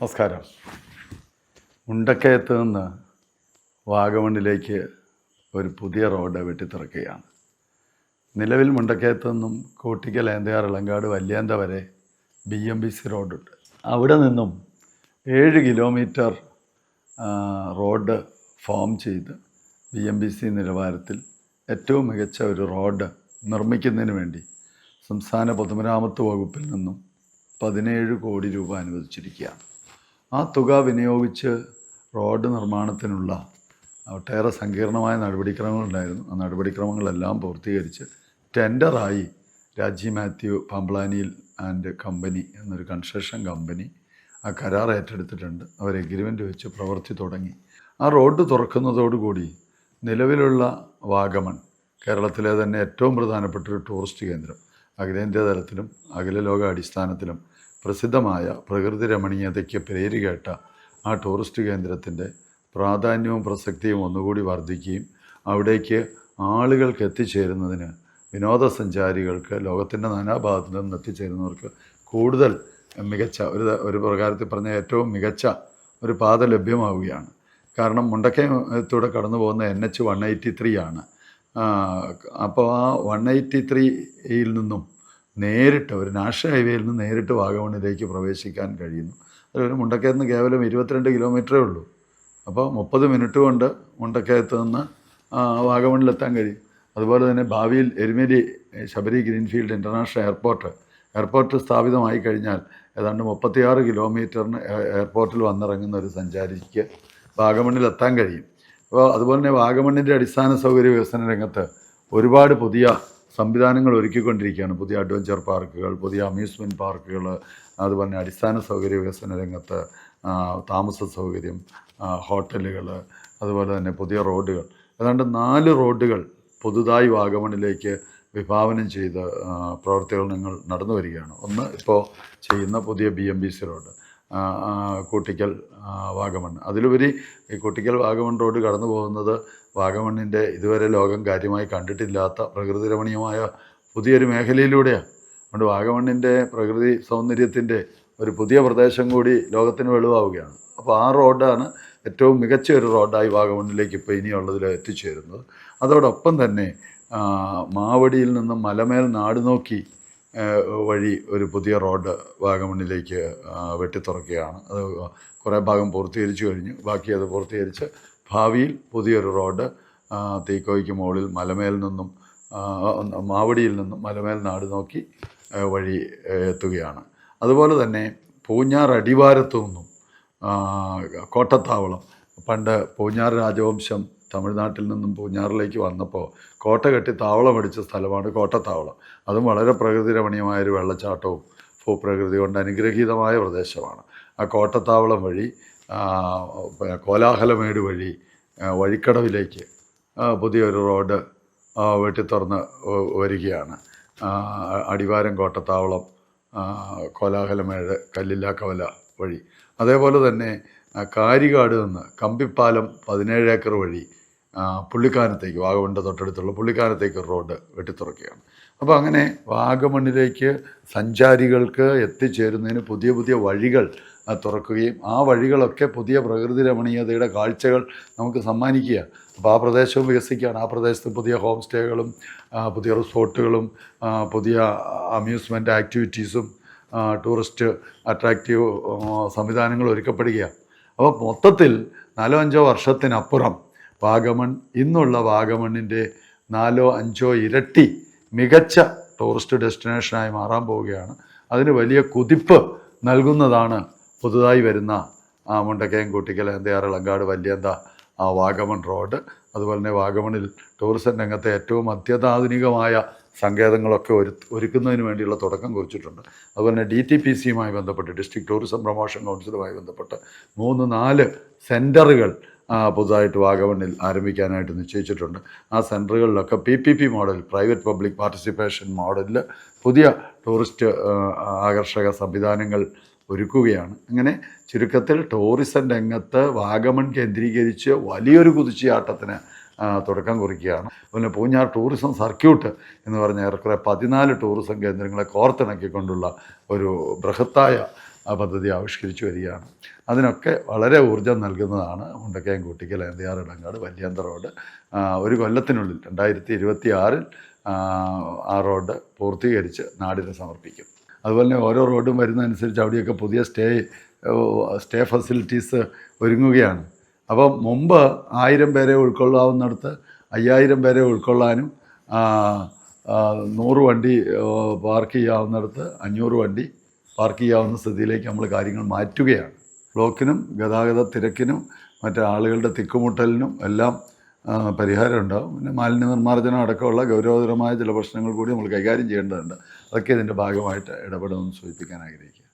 നമസ്കാരം. മുണ്ടക്കയത്ത് നിന്ന് വാഗമണ്ണിലേക്ക് ഒരു പുതിയ റോഡ് വെട്ടിത്തിറക്കുകയാണ്. നിലവിൽ മുണ്ടക്കയത്ത് നിന്നും കോട്ടിക്കൽ ഏന്തയാർ ഇളങ്കാട് വല്യാന്ത വരെ ബി എം ബി സി റോഡുണ്ട്. അവിടെ നിന്നും ഏഴ് കിലോമീറ്റർ റോഡ് ഫോം ചെയ്ത് ബി എം ബി സി നിലവാരത്തിൽ ഏറ്റവും മികച്ച ഒരു റോഡ് നിർമ്മിക്കുന്നതിന് വേണ്ടി സംസ്ഥാന പൊതുമരാമത്ത് വകുപ്പിൽ നിന്നും പതിനേഴ് കോടി രൂപ അനുവദിച്ചിരിക്കുകയാണ്. ആ തുക വിനിയോഗിച്ച് റോഡ് നിർമ്മാണത്തിനുള്ള ഒട്ടേറെ സങ്കീർണമായ നടപടിക്രമങ്ങളുണ്ടായിരുന്നു. ആ നടപടിക്രമങ്ങളെല്ലാം പൂർത്തീകരിച്ച് ടെൻഡറായി രാജി മാത്യു പാമ്പ്ലാനിയിൽ ആൻഡ് കമ്പനി എന്നൊരു കൺസ്ട്രക്ഷൻ കമ്പനി ആ കരാർ ഏറ്റെടുത്തിട്ടുണ്ട്. അവർ എഗ്രിമെന്റ് വെച്ച് പ്രവർത്തി തുടങ്ങി. ആ റോഡ് തുറക്കുന്നതോടുകൂടി നിലവിലുള്ള വാഗമൺ കേരളത്തിലെ തന്നെ ഏറ്റവും പ്രധാനപ്പെട്ട ഒരു ടൂറിസ്റ്റ് കേന്ദ്രം അഖിലേന്ത്യാ തലത്തിലും അഖില ലോക അടിസ്ഥാനത്തിലും പ്രസിദ്ധമായ പ്രകൃതി രമണീയതയ്ക്ക് പേരുകേട്ട ആ ടൂറിസ്റ്റ് കേന്ദ്രത്തിന്റെ പ്രാധാന്യവും പ്രസക്തിയും ഒന്നുകൂടി വർദ്ധിക്കുകയും അവിടേക്ക് ആളുകൾക്ക് എത്തിച്ചേരുന്നതിന് വിനോദസഞ്ചാരികൾക്ക് ലോകത്തിന്റെ നാനാഭാഗത്തു നിന്ന് എത്തിച്ചേരുന്നവർക്ക് കൂടുതൽ മികച്ച ഒരു ഒരു പ്രകാരത്തിൽ പറഞ്ഞ ഏറ്റവും മികച്ച ഒരു പാത ലഭ്യമാവുകയാണ്. കാരണം മുണ്ടക്കയത്തൂടെ കടന്നു പോകുന്ന N H one eighty three ആണ്. അപ്പോൾ ആ വൺ എയ്റ്റി ത്രീയിൽ നിന്നും നേരിട്ട് ഒരു നാഷണൽ ഹൈവേയിൽ നിന്ന് നേരിട്ട് വാഗമണിലേക്ക് പ്രവേശിക്കാൻ കഴിയുന്നു. അതൊരു മുണ്ടക്കയത്ത് നിന്ന് കേവലം ഇരുപത്തിരണ്ട് കിലോമീറ്ററേ ഉള്ളൂ. അപ്പോൾ മുപ്പത് മിനിറ്റ് കൊണ്ട് മുണ്ടക്കയത്ത് നിന്ന് ആ, വാഗമണിലെത്താൻ കഴിയും. അതുപോലെ തന്നെ ഭാവിയിൽ Erumeli Sabari greenfield international airport airport സ്ഥാപിതമായി കഴിഞ്ഞാൽ ഏതാണ്ട് മുപ്പത്തിയാറ് കിലോമീറ്ററിന് എയർപോർട്ടിൽ വന്നിറങ്ങുന്ന ഒരു സഞ്ചാരിക്ക് വാഗമണ്ണിൽ എത്താൻ കഴിയും. അപ്പോൾ അതുപോലെ തന്നെ വാഗമണ്ണിന്റെ അടിസ്ഥാന സൗകര്യ വികസന രംഗത്ത് ഒരുപാട് പുതിയ സംവിധാനങ്ങൾ ഒരുക്കിക്കൊണ്ടിരിക്കുകയാണ്. പുതിയ അഡ്വഞ്ചർ പാർക്കുകൾ പുതിയ അമ്യൂസ്മെന്റ് പാർക്കുകൾ അതുപോലെ അടിസ്ഥാന സൗകര്യ വികസന രംഗത്ത് താമസ സൗകര്യം ഹോട്ടലുകൾ അതുപോലെ തന്നെ പുതിയ റോഡുകൾ. ഏതാണ്ട് നാല് റോഡുകൾ പുതുതായി വാഗമണിലേക്ക് വിഭാവനം ചെയ്ത് പ്രവർത്തനങ്ങൾ നടന്നു വരികയാണ് ഒന്ന് ഇപ്പോൾ ചെയ്യുന്ന പുതിയ B M B C road Koottickal Vagamon അതിലുപരി ഈ കൂട്ടിക്കൽ വാഗമൺ റോഡ് കടന്നു പോകുന്നത് വാഗമണ്ണിന്റെ ഇതുവരെ ലോകം കാര്യമായി കണ്ടിട്ടില്ലാത്ത പ്രകൃതി രമണീയമായ പുതിയൊരു മേഖലയിലൂടെയാണ് അതുകൊണ്ട് വാഗമണ്ണിന്റെ പ്രകൃതി സൗന്ദര്യത്തിന്റെ ഒരു പുതിയ പ്രദേശം കൂടി ലോകത്തിന് വെളിവാവുകയാണ്. അപ്പോൾ ആ റോഡാണ് ഏറ്റവും മികച്ച ഒരു റോഡായി വാഗമണ്ണിലേക്ക് ഇപ്പോൾ ഇനിയുള്ളതിൽ എത്തിച്ചേരുന്നത്. അതോടൊപ്പം തന്നെ മാവടിയിൽ നിന്നും മലമേൽ നാട് നോക്കി വഴി ഒരു പുതിയ റോഡ് വാഗമണ്ണിലേക്ക് വെട്ടിത്തുറക്കുകയാണ്. അത് കുറേ ഭാഗം പൂർത്തീകരിച്ചു കഴിഞ്ഞു. ബാക്കി അത് പൂർത്തീകരിച്ച് ഭാവിയിൽ പുതിയൊരു റോഡ് തീക്കോയ്ക്ക് മുകളിൽ മലമേൽ നിന്നും മാവടിയിൽ നിന്നും മലമേൽ നാട് നോക്കി വഴി എത്തുകയാണ്. അതുപോലെ തന്നെ പൂഞ്ഞാർ അടിവാരത്തു നിന്നും കോട്ടത്താവളം പണ്ട് പൂഞ്ഞാർ രാജവംശം തമിഴ്നാട്ടിൽ നിന്നും പൂഞ്ഞാറിലേക്ക് വന്നപ്പോൾ കോട്ട കെട്ടി താവളം അടിച്ച സ്ഥലമാണ് കോട്ടത്താവളം അതും വളരെ പ്രകൃതി രമണീയമായൊരു വെള്ളച്ചാട്ടവും ഭൂപ്രകൃതി കൊണ്ട് അനുഗ്രഹീതമായ പ്രദേശമാണ്. ആ കോട്ടത്താവളം വഴി കോലാഹലമേട് വഴി വഴിക്കടവിലേക്ക് പുതിയൊരു റോഡ് വെട്ടിത്തുറന്ന് വരികയാണ്. അടിവാരം കോട്ടത്താവളം കോലാഹലമേട് കല്ലില്ലാക്കവല വഴി. അതേപോലെ തന്നെ കാരികാട് നിന്ന് കമ്പിപ്പാലം പതിനേഴ് ഏക്കർ വഴി പുള്ളിക്കാനത്തേക്ക് വാഗമണിന്റെ തൊട്ടടുത്തുള്ള പുള്ളിക്കാനത്തേക്ക് റോഡ് വെട്ടിത്തുറക്കുകയാണ്. അപ്പോൾ അങ്ങനെ വാഗമണ്ണിലേക്ക് സഞ്ചാരികൾക്ക് എത്തിച്ചേരുന്നതിന് പുതിയ പുതിയ വഴികൾ തുറക്കുകയും ആ വഴികളൊക്കെ പുതിയ പ്രകൃതി രമണീയതയുടെ കാഴ്ചകൾ നമുക്ക് സമ്മാനിക്കുക. അപ്പോൾ ആ പ്രദേശവും വികസിക്കുകയാണ്. ആ പ്രദേശത്ത് പുതിയ ഹോം സ്റ്റേകളും പുതിയ റിസോർട്ടുകളും പുതിയ അമ്യൂസ്മെന്റ് ആക്ടിവിറ്റീസും ടൂറിസ്റ്റ് അട്രാക്റ്റീവ് സംവിധാനങ്ങൾ ഒരുക്കപ്പെടുകയാണ്. അപ്പോൾ മൊത്തത്തിൽ നാലോ അഞ്ചോ വർഷത്തിനപ്പുറം വാഗമൺ ഇന്നുള്ള വാഗമണ്ണിന്റെ നാലോ അഞ്ചോ ഇരട്ടി മികച്ച ടൂറിസ്റ്റ് ഡെസ്റ്റിനേഷനായി മാറാൻ പോവുകയാണ്. അതിന് വലിയ കുതിപ്പ് നൽകുന്നതാണ് പുതുതായി വരുന്ന മുണ്ടക്കയം കൂട്ടിക്കൽ എന്തയാറ് ഇളങ്കാട് വല്യന്ത ആ വാഗമൺ റോഡ്. അതുപോലെ തന്നെ വാഗമണിൽ ടൂറിസം രംഗത്തെ ഏറ്റവും അത്യന്താധുനികമായ സങ്കേതങ്ങളൊക്കെ ഒരു ഒരുക്കുന്നതിന് വേണ്ടിയുള്ള തുടക്കം കുറിച്ചിട്ടുണ്ട്. അതുപോലെ തന്നെ ഡി ടി പി സിയുമായി ബന്ധപ്പെട്ട് ഡിസ്ട്രിക്ട് ടൂറിസം പ്രൊമോഷൻ കൗൺസിലുമായി ബന്ധപ്പെട്ട് മൂന്ന് നാല് സെന്ററുകൾ പുതുതായിട്ട് വാഗമണ്ണിൽ ആരംഭിക്കാനായിട്ട് നിശ്ചയിച്ചിട്ടുണ്ട്. ആ സെന്ററുകളിലൊക്കെ P P P model private public participation മോഡലിൽ പുതിയ ടൂറിസ്റ്റ് ആകർഷക സംവിധാനങ്ങൾ ഒരുക്കുകയാണ്. അങ്ങനെ ചുരുക്കത്തിൽ ടൂറിസം രംഗത്ത് വാഗമൺ കേന്ദ്രീകരിച്ച് വലിയൊരു കുതിച്ചുചാട്ടത്തിന് തുടക്കം കുറിക്കുകയാണ്. അതുപോലെ പൂഞ്ഞാർ ടൂറിസം സർക്യൂട്ട് എന്ന് പറഞ്ഞ ഏറെക്കുറെ പതിനാല് ടൂറിസം കേന്ദ്രങ്ങളെ കോർത്തിണക്കിക്കൊണ്ടുള്ള ഒരു ബൃഹത്തായ ആ പദ്ധതി ആവിഷ്കരിച്ചു വരികയാണ്. അതിനൊക്കെ വളരെ ഊർജം നൽകുന്നതാണ് മുണ്ടക്കയം കൂട്ടിക്കൽ എന്തയാർ ഇടങ്ങാട് വല്യാന്ത റോഡ്. ഒരു കൊല്ലത്തിനുള്ളിൽ രണ്ടായിരത്തി ഇരുപത്തി ആറിൽ ആ റോഡ് പൂർത്തീകരിച്ച് നാടിന് സമർപ്പിക്കും. അതുപോലെ തന്നെ ഓരോ റോഡും വരുന്നതനുസരിച്ച് അവിടെയൊക്കെ പുതിയ സ്റ്റേ സ്റ്റേ ഫെസിലിറ്റീസ് ഒരുങ്ങുകയാണ്. അപ്പം മുമ്പ് ആയിരം പേരെ ഉൾക്കൊള്ളാവുന്നിടത്ത് അയ്യായിരം പേരെ ഉൾക്കൊള്ളാനും നൂറ് വണ്ടി പാർക്ക് ചെയ്യാവുന്നിടത്ത് അഞ്ഞൂറ് വണ്ടി പാർക്ക് ചെയ്യാവുന്ന സ്ഥിതിയിലേക്ക് നമ്മൾ കാര്യങ്ങൾ മാറ്റുകയാണ്. ബ്ലോക്കിനും ഗതാഗത തിരക്കിനും മറ്റു ആളുകളുടെ തിക്കുമുട്ടലിനും എല്ലാം പരിഹാരം ഉണ്ടാവും. പിന്നെ മാലിന്യ നിർമ്മാർജനം അടക്കമുള്ള ഗൗരവതരമായ ചില പ്രശ്നങ്ങൾ കൂടി നമ്മൾ കൈകാര്യം ചെയ്യേണ്ടതുണ്ട്. അതൊക്കെ ഇതിന്റെ ഭാഗമായിട്ട് ഇടപെടുമെന്ന് സൂചിപ്പിക്കാൻ ആഗ്രഹിക്കുക